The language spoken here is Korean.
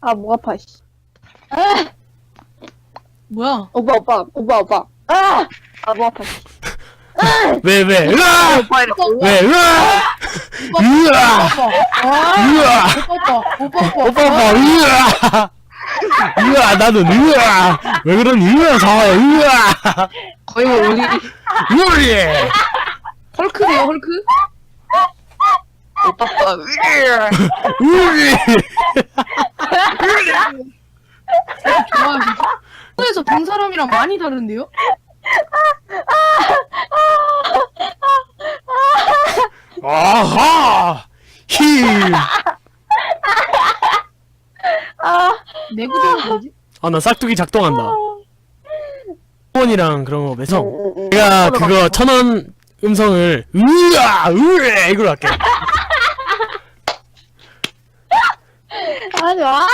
아, 목 아파, 씨. 뭐야? 오빠, 오빠, 오빠, 오빠. 아! 아, 목 아파, 씨. 왜, 왜, 으아! 오빠 이렇게. 왜, 으아! 으아! 으아! 오빠 오빠 오빠 오빠, 오빠, 으아! 으아, 나는 으아! 왜 그러니, 으아, 사와요, 으아! 거의 뭐 우리 으리! 헐크네요 헐크? 오빠, 오빠, 으아. 으리! 좋아하시죠? 에서 본 사람이랑 많이 다른데요? 아하! 힘! 아, 내구도는 뭐지? 아, 나 싹두기 작동한다. 원이랑 그런 거 매성. 내가 그거 천원 음성을 으아! 으에! 이걸로 할게. 하지 마!